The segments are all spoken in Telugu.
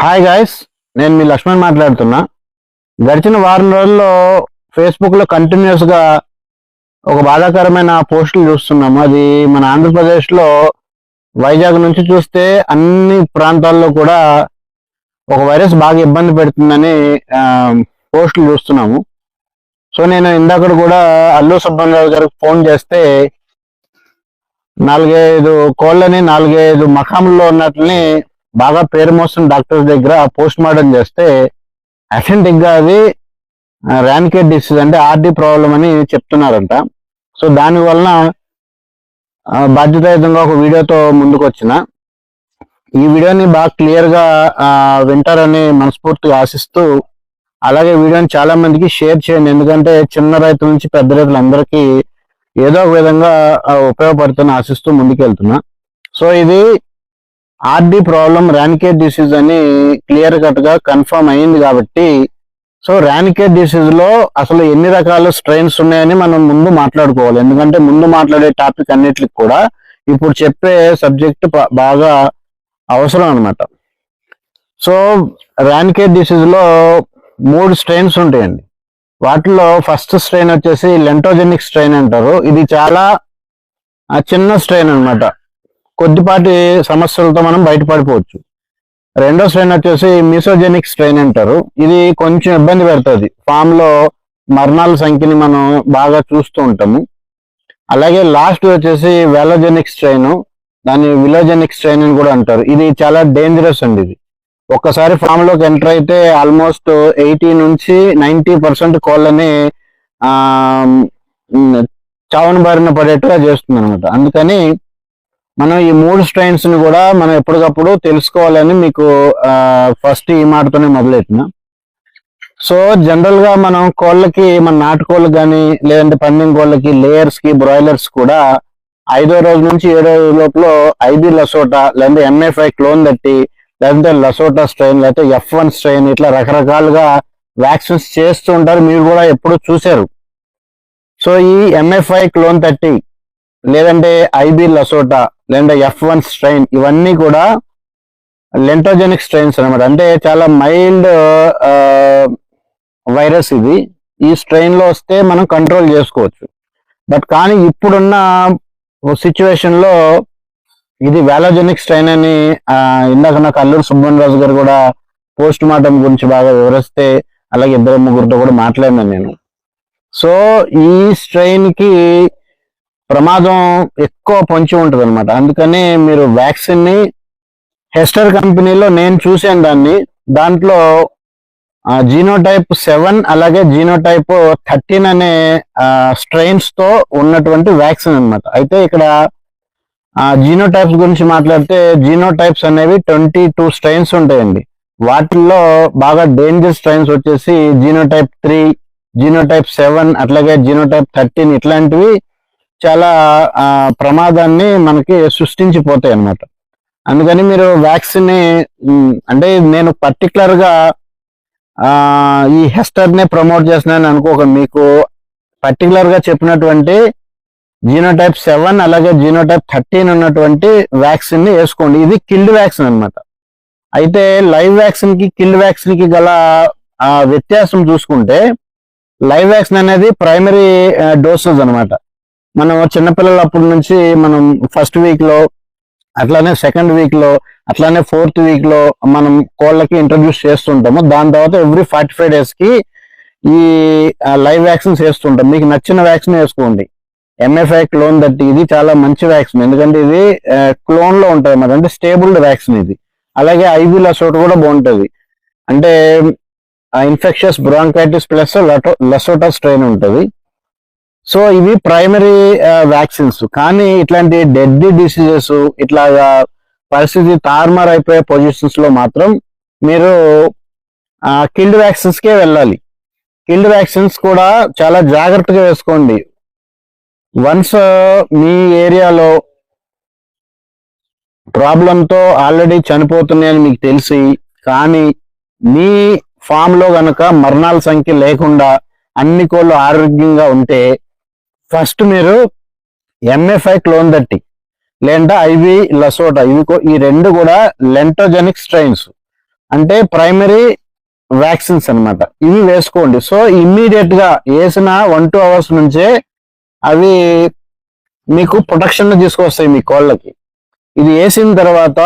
హాయ్ గాయస్ నేను మీ లక్ష్మణ్ మాట్లాడుతున్నా. గడిచిన వారం రోజుల్లో ఫేస్బుక్లో కంటిన్యూస్గా ఒక బాధాకరమైన పోస్టులు చూస్తున్నాము. అది మన ఆంధ్రప్రదేశ్లో వైజాగ్ నుంచి చూస్తే అన్ని ప్రాంతాల్లో కూడా ఒక వైరస్ బాగా ఇబ్బంది పెడుతుందని పోస్టులు చూస్తున్నాము. సో నేను ఇందాక కూడా అల్లు సుబ్రహ్మణ్యరావు గారికి ఫోన్ చేస్తే నాలుగైదు కోళ్ళని నాలుగైదు మకాంలో ఉన్నట్లని బాగా పేరు మోస్తున్న డాక్టర్స్ దగ్గర పోస్ట్ మార్టం చేస్తే అసెంటిక్గా అది ర్యాన్కేట్ డిసీజ్ అంటే ఆర్డీ ప్రాబ్లం అని చెప్తున్నారంట. సో దాని వలన బాధ్యతాయుతంగా ఒక వీడియోతో ముందుకు వచ్చిన ఈ వీడియోని బాగా క్లియర్గా వింటారని మనస్ఫూర్తిగా ఆశిస్తూ అలాగే వీడియోని చాలా మందికి షేర్ చేయండి. ఎందుకంటే చిన్న రైతుల నుంచి పెద్ద రైతులందరికీ ఏదో ఒక విధంగా ఉపయోగపడుతున్న ఆశిస్తూ ముందుకెళ్తున్నా. సో ఇది ఆర్డి ప్రాబ్లం ర్యానికేట్ డిసీజ్ అని క్లియర్ కట్గా కన్ఫర్మ్ అయింది కాబట్టి సో ర్యానికేట్ డిసీజ్లో అసలు ఎన్ని రకాల స్ట్రెయిన్స్ ఉన్నాయని మనం ముందు మాట్లాడుకోవాలి. ఎందుకంటే ముందు మాట్లాడే టాపిక్ అన్నిటికి కూడా ఇప్పుడు చెప్పే సబ్జెక్ట్ బాగా అవసరం అనమాట సో ర్యానికేట్ డిసీజ్లో మూడు స్ట్రెయిన్స్ ఉంటాయండి. వాటిలో ఫస్ట్ స్ట్రెయిన్ వచ్చేసి లెంటోజెనిక్ స్ట్రెయిన్ అంటారు. ఇది చాలా చిన్న స్ట్రెయిన్ అన్నమాట. కొద్దిపాటి సమస్యలతో మనం బయటపడిపోవచ్చు. రెండో స్ట్రెయిన్ వచ్చేసి మిసోజెనిక్ స్ట్రెయిన్ అంటారు. ఇది కొంచెం ఇబ్బంది పెడుతుంది. ఫామ్లో మరణాల సంఖ్యని మనం బాగా చూస్తూ ఉంటాము. అలాగే లాస్ట్ వచ్చేసి వెలోజెనిక్ స్ట్రెయిన్ దాన్ని విలోజెనిక్ స్ట్రెయిన్ అని కూడా అంటారు. ఇది చాలా డేంజరస్ అండి ఇది. ఒక్కసారి ఫామ్లోకి ఎంటర్ అయితే ఆల్మోస్ట్ ఎయిటీ నుంచి నైన్టీ పర్సెంట్ కోళ్ళని ఆ చావును బారిన పడేట్టుగా చేస్తుంది అనమాట అందుకని మనం ఈ మూడు స్ట్రెయిన్స్ని కూడా మనం ఎప్పటికప్పుడు తెలుసుకోవాలని మీకు ఫస్ట్ ఈ మాటతోనే మొదలెట్టిన. సో జనరల్గా మనం కోళ్ళకి మన నాటుకోళ్ళకి కానీ లేదంటే పండింగ్ కోళ్ళకి లేయర్స్కి బ్రాయిలర్స్ కూడా ఐదో రోజు నుంచి ఏడో రోజు లోపల ఐబీ లసోటా లేదంటే ఎంఎఫ్ఐ క్లోన్ తట్టి లేదంటే లసోటా స్ట్రెయిన్ లేకపోతే ఎఫ్ వన్ స్ట్రెయిన్ ఇట్లా రకరకాలుగా వ్యాక్సిన్స్ చేస్తూ ఉంటారు. మీరు కూడా ఎప్పుడు చూశారు. సో ఈ ఎంఎఫ్ఐ క్లోన్ థర్టీ లేదంటే ఐబీ లసోటా లేదంటే ఎఫ్ వన్ స్ట్రెయిన్ ఇవన్నీ కూడా లెంటోజెనిక్ స్ట్రెయిన్స్ అన్నమాట. అంటే చాలా మైల్డ్ వైరస్ ఇది. ఈ స్ట్రెయిన్లో వస్తే మనం కంట్రోల్ చేసుకోవచ్చు. బట్ కానీ ఇప్పుడున్న సిచ్యువేషన్లో ఇది వ్యాలోజెనిక్ స్ట్రెయిన్ అని ఇందాక నాకు అల్లూరు సుబ్రహ్మణ్యరాజు గారు కూడా పోస్ట్ మార్టం గురించి బాగా వివరిస్తే అలాగే ఇద్దరు ముగ్గురితో కూడా మాట్లాడినాను నేను. సో ఈ స్ట్రెయిన్కి ప్రమాదం ఎక్కువ పొంచి ఉంటుంది అనమాట అందుకని మీరు వ్యాక్సిన్ని హెస్టర్ కంపెనీలో నేను చూసాను దాన్ని. దాంట్లో జీనోటైప్ సెవెన్ అలాగే జీనోటైప్ థర్టీన్ అనే స్ట్రెయిన్స్తో ఉన్నటువంటి వ్యాక్సిన్ అన్నమాట. అయితే ఇక్కడ జీనోటైప్స్ గురించి మాట్లాడితే జీనోటైప్స్ అనేవి ట్వంటీ టూ స్ట్రెయిన్స్ ఉంటాయండి. వాటిల్లో బాగా డేంజర్ స్ట్రెయిన్స్ వచ్చేసి జీనోటైప్ త్రీ జీనోటైప్ సెవెన్ అట్లాగే జీనోటైప్ థర్టీన్ ఇట్లాంటివి చాలా ప్రమాదాన్ని మనకి సృష్టించిపోతాయి అన్నమాట. అందుకని మీరు వ్యాక్సిన్ అంటే నేను పర్టికులర్గా ఈ హెస్టర్నే ప్రమోట్ చేస్తున్నాను అనుకోక మీకు పర్టికులర్గా చెప్పినటువంటి జీనోటైప్ సెవెన్ అలాగే జీనోటైప్ థర్టీన్ ఉన్నటువంటి వ్యాక్సిన్ని వేసుకోండి. ఇది కిల్డ్ వ్యాక్సిన్ అన్నమాట. అయితే లైవ్ వ్యాక్సిన్కి కిల్డ్ వ్యాక్సిన్కి గల వ్యత్యాసం చూసుకుంటే లైవ్ వ్యాక్సిన్ అనేది ప్రైమరీ డోసెస్ అనమాట మనం చిన్నపిల్లల అప్పటి నుంచి మనం ఫస్ట్ వీక్లో అట్లానే సెకండ్ వీక్లో అట్లానే ఫోర్త్ వీక్లో మనం కోళ్ళకి ఇంట్రడ్యూస్ చేస్తుంటాము. దాని తర్వాత ఎవ్రీ ఫార్టీ ఫైవ్ డేస్కి ఈ లైవ్ వ్యాక్సిన్స్ వేస్తుంటాం. మీకు నచ్చిన వ్యాక్సిన్ వేసుకోండి. ఎంఎఫ్ఐ క్లోన్ దట్ ఇది చాలా మంచి వ్యాక్సిన్ ఎందుకంటే ఇది క్లోన్లో ఉంటుంది మరి అంటే స్టేబుల్డ్ వ్యాక్సిన్ ఇది. అలాగే ఐవీ లసోట్ కూడా బాగుంటుంది. అంటే infectious bronchitis plus LaSota strain ఉంటుంది. సో ఇవి ప్రైమరీ వ్యాక్సిన్స్. కానీ ఇట్లాంటి డెడ్ డిసీజెస్ ఇట్లాగా పరిస్థితి తారుమారు అయిపోయే పొజిషన్స్లో మాత్రం మీరు కిల్డ్ వ్యాక్సిన్స్ కే వెళ్ళాలి. కిల్డ్ వ్యాక్సిన్స్ కూడా చాలా జాగ్రత్తగా వేసుకోండి. వన్స్ మీ ఏరియాలో ప్రాబ్లంతో ఆల్రెడీ చనిపోతున్నాయని మీకు తెలిసి కానీ మీ ఫామ్లో గనక మరణాల సంఖ్య లేకుండా అన్ని కోళ్ళు ఆరోగ్యంగా ఉంటే ఫస్ట్ మీరు ఎంఎఫ్ఐ క్లోన్ థర్టీ లేదంటే ఐవి లసోటా ఇవి ఈ రెండు కూడా లెంటోజెనిక్ స్ట్రెయిన్స్ అంటే ప్రైమరీ వ్యాక్సిన్స్ అన్నమాట. ఇవి వేసుకోండి. సో ఇమ్మీడియట్గా వేసిన వన్ టూ అవర్స్ నుంచే అవి మీకు ప్రొటెక్షన్ తీసుకొస్తాయి మీ కోళ్ళకి. ఇది వేసిన తర్వాత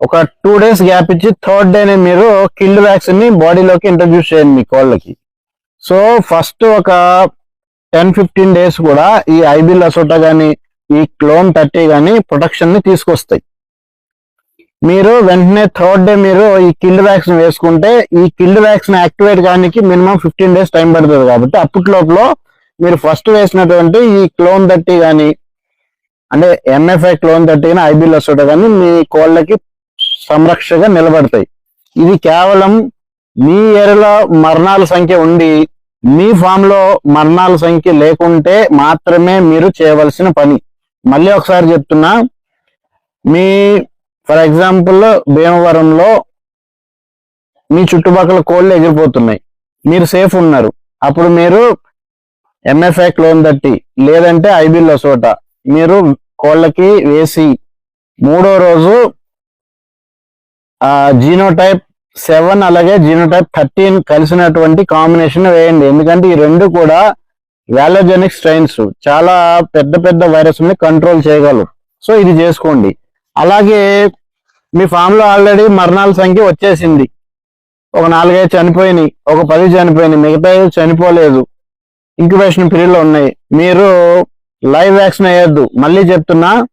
ఒక టూ డేస్ గ్యాప్ ఇచ్చి థర్డ్ డేనే మీరు కిల్డ్ వ్యాక్సిన్ని బాడీలోకి ఇంట్రడ్యూస్ చేయండి మీ కోళ్ళకి. సో ఫస్ట్ ఒక టెన్ ఫిఫ్టీన్ డేస్ కూడా ఈ ఐబిల్ అసోటా కానీ ఈ క్లోన్ థర్టీ కానీ ప్రొటెక్షన్ని తీసుకొస్తాయి. మీరు వెంటనే థర్డ్ డే మీరు ఈ కిల్డ్ వ్యాక్సిన్ వేసుకుంటే ఈ కిల్డ్ వ్యాక్సిన్ యాక్టివేట్ కానికి మినిమం ఫిఫ్టీన్ డేస్ టైం పడుతుంది కాబట్టి అప్పట్లోపల మీరు ఫస్ట్ వేసినటువంటి ఈ క్లోన్ థర్టీ కానీ అంటే ఎంఎఫ్ఐ క్లోన్ థర్టీ కానీ ఐబిల్ అసోటా కానీ మీ కోళ్ళకి సంరక్షగా నిలబడతాయి. ఇది కేవలం మీ ఏరియాలో మరణాల సంఖ్య ఉండి మీ ఫామ్లో మరణాల సంఖ్య లేకుంటే మాత్రమే మీరు చేయవలసిన పని. మళ్ళీ ఒకసారి చెప్తున్నా మీ ఫర్ ఎగ్జాంపుల్ భీమవరంలో మీ చుట్టుపక్కల కోళ్ళు ఎగిరిపోతున్నాయి. మీరు సేఫ్ ఉన్నారు. అప్పుడు మీరు ఎంఎఫ్ఐ క్లోన్ తట్టి లేదంటే ఐబిల్ సోట మీరు కోళ్ళకి వేసి మూడో రోజు జీనోటైప్ సెవెన్ అలాగే జీనోటైప్ థర్టీన్ కలిసినటువంటి కాంబినేషన్ వేయండి. ఎందుకంటే ఈ రెండు కూడా వ్యాలజెనిక్ స్ట్రెయిన్స్ చాలా పెద్ద పెద్ద వైరస్ని కంట్రోల్ చేయగలవు. సో ఇది చేసుకోండి. అలాగే మీ ఫామ్లో ఆల్రెడీ మరణాల సంఖ్య వచ్చేసింది. ఒక నాలుగైదు చనిపోయినాయి ఒక పది చనిపోయినాయి మిగతా చనిపోలేదు. ఇంక్యుబేషన్ పీరియడ్లో ఉన్నాయి. మీరు లైవ్ వ్యాక్సిన్ వేయద్దు. మళ్ళీ చెప్తున్నా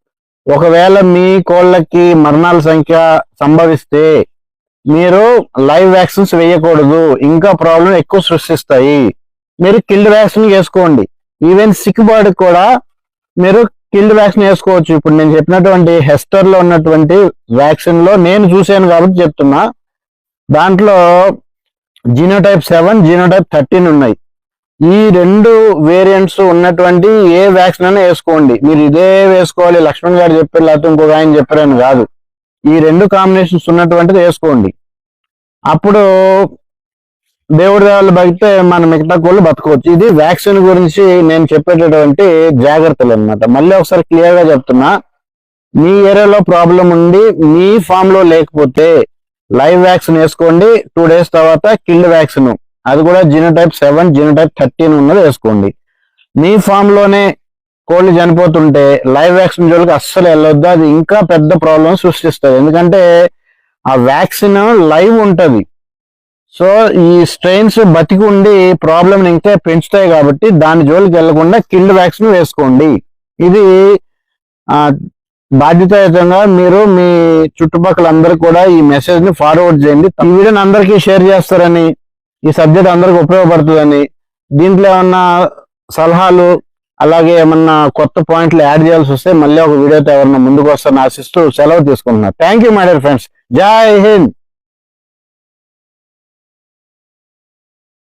ఒకవేళ మీ కోళ్ళకి మరణాల సంఖ్య సంభవిస్తే మీరు లైవ్ వ్యాక్సిన్స్ వేయకూడదు. ఇంకా ప్రాబ్లం ఎక్కువ సృష్టిస్తాయి. మీరు కిల్డ్ వ్యాక్సిన్ వేసుకోండి. ఈవెన్ సిక్ బర్డ్ కూడా మీరు కిల్డ్ వ్యాక్సిన్ వేసుకోవచ్చు. ఇప్పుడు నేను చెప్పినటువంటి హెస్టర్లో ఉన్నటువంటి వ్యాక్సిన్లో నేను చూశాను కాబట్టి చెప్తున్నా. దాంట్లో జీనోటైప్ సెవెన్ జీనోటైప్ థర్టీన్ ఉన్నాయి. ఈ రెండు వేరియంట్స్ ఉన్నటువంటి ఏ వ్యాక్సిన్ అయినా వేసుకోండి. మీరు ఇదే వేసుకోవాలి. లక్ష్మణ్ గారు చెప్పారు లేకపోతే ఇంకొక ఆయన చెప్పారని కాదు. ఈ రెండు కాంబినేషన్స్ ఉన్నటువంటిది వేసుకోండి. అప్పుడు దేవుడి దేవాళ్ళు బతికితే మన మిగతా కోళ్ళు బతకవచ్చు. ఇది వ్యాక్సిన్ గురించి నేను చెప్పేటటువంటి జాగ్రత్తలు అన్నమాట. మళ్ళీ ఒకసారి క్లియర్గా చెప్తున్నా. మీ ఏరియాలో ప్రాబ్లం ఉండి మీ ఫామ్లో లేకపోతే లైవ్ వ్యాక్సిన్ వేసుకోండి టూ డేస్ తర్వాత కిల్డ్ వ్యాక్సిన్ అది కూడా జీనోటైప్ సెవెన్ జీనోటైప్ థర్టీన్ ఉన్నది వేసుకోండి. మీ ఫామ్లోనే కోళ్ళు చనిపోతుంటే లైవ్ వ్యాక్సిన్ జోలికి అస్సలు వెళ్ళొద్దు. అది ఇంకా పెద్ద ప్రాబ్లం సృష్టిస్తుంది. ఎందుకంటే ఆ వ్యాక్సిన్ లైవ్ ఉంటుంది. సో ఈ స్ట్రెయిన్స్ బతికి ఉండి ప్రాబ్లం ఇంకా పెంచుతాయి కాబట్టి దాని జోలికి వెళ్ళకుండా కిల్డ్ వ్యాక్సిన్ వేసుకోండి. ఇది బాధ్యతాయుతంగా మీరు మీ చుట్టుపక్కల అందరూ కూడా ఈ మెసేజ్ని ఫార్వర్డ్ చేయండి. ఈ వీడియోని అందరికీ షేర్ చేస్తారని ఈ సబ్జెక్ట్ అందరికి ఉపయోగపడుతుందని దీంట్లో ఏమన్నా సలహాలు అలాగే ఏమన్నా కొత్త పాయింట్లు యాడ్ చేయాల్సి వస్తే మళ్ళీ ఒక వీడియోతో ఎవరన్నా ముందుకు వస్తారని ఆశిస్తూ సెలవు తీసుకుంటున్నారు thank you my dear friends జై హింద్